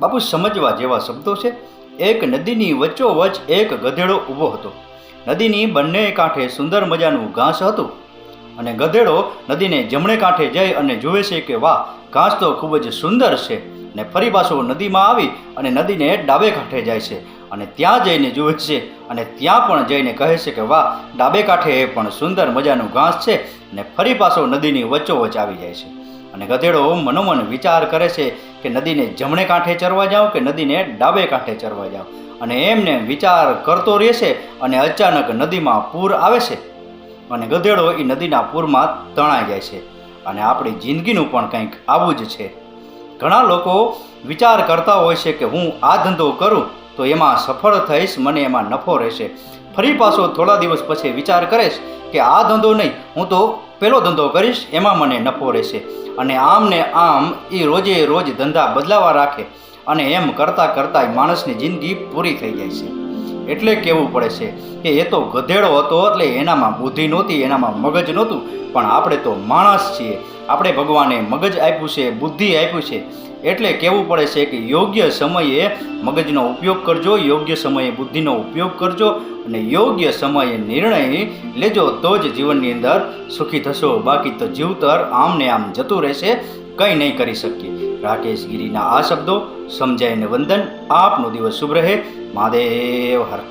બાપુ સમજવા જેવા શબ્દો છે. એક નદીની વચ્ચોવચ એક ગધેડો ઊભો હતો. નદીની બંને કાંઠે સુંદર મજાનું ઘાસ હતું અને ગધેડો નદીને જમણે કાંઠે જઈ અને જુએ છે કે વાહ, ઘાસ તો ખૂબ જ સુંદર છે ને ફરી પાછો નદીમાં આવી અને નદીને ડાબે કાંઠે જાય છે અને ત્યાં જઈને જુએ છે અને ત્યાં પણ જઈને કહે છે કે વાહ, ડાબે કાંઠે પણ સુંદર મજાનું ઘાસ છે ને ફરી પાછો નદીની વચ્ચોવચ આવી જાય છે. અને ગધેડો મનોમન વિચાર કરે છે કે નદીને જમણે કાંઠે ચરવા જાઉં કે નદીને ડાબે કાંઠે ચરવા જાઉં અને એમને વિચાર કરતો રહેશે અને અચાનક નદીમાં પૂર આવે છે. અને ગધેડો એ નદીના પૂરમાં તણાઈ જાય છે. અને આપણી જિંદગીનું પણ કંઈક આવું જ છે. ઘણા લોકો વિચાર કરતા હોય છે કે હું આ ધંધો કરું. તો એમાં સફળ થઈશ, મને એમાં નફો રહેશે. ફરી પાછો થોડા દિવસ પછી વિચાર કરીશ કે આ ધંધો નહીં, હું તો પેલો ધંધો કરીશ, એમાં મને નફો રહેશે. અને આમ ને આમ એ રોજે રોજ ધંધા બદલાવા રાખે અને એમ કરતાં કરતાં માણસની જિંદગી પૂરી થઈ જાય છે. એટલે કહેવું પડે છે કે એ તો ગધેડો હતો એટલે એનામાં બુદ્ધિ નહોતી, એનામાં મગજ નહોતું. પણ આપણે તો માણસ છીએ. આપણે ભગવાને મગજ આપ્યું છે, બુદ્ધિ આપ્યું છે. એટલે કહેવું પડે છે કે યોગ્ય સમયે મગજનો ઉપયોગ કરજો, યોગ્ય સમયે બુદ્ધિનો ઉપયોગ કરજો અને યોગ્ય સમયે નિર્ણય લેજો. તો જ જીવનની અંદર સુખી થશો. બાકી તો જીવતર આમને આમ જતું રહેશે. કંઈ નહીં કરી શકીએ. રાકેશ ગિરીના આ શબ્દો સમજાઈને વંદન. આપનો દિવસ શુભ રહે. મહાદેવ હર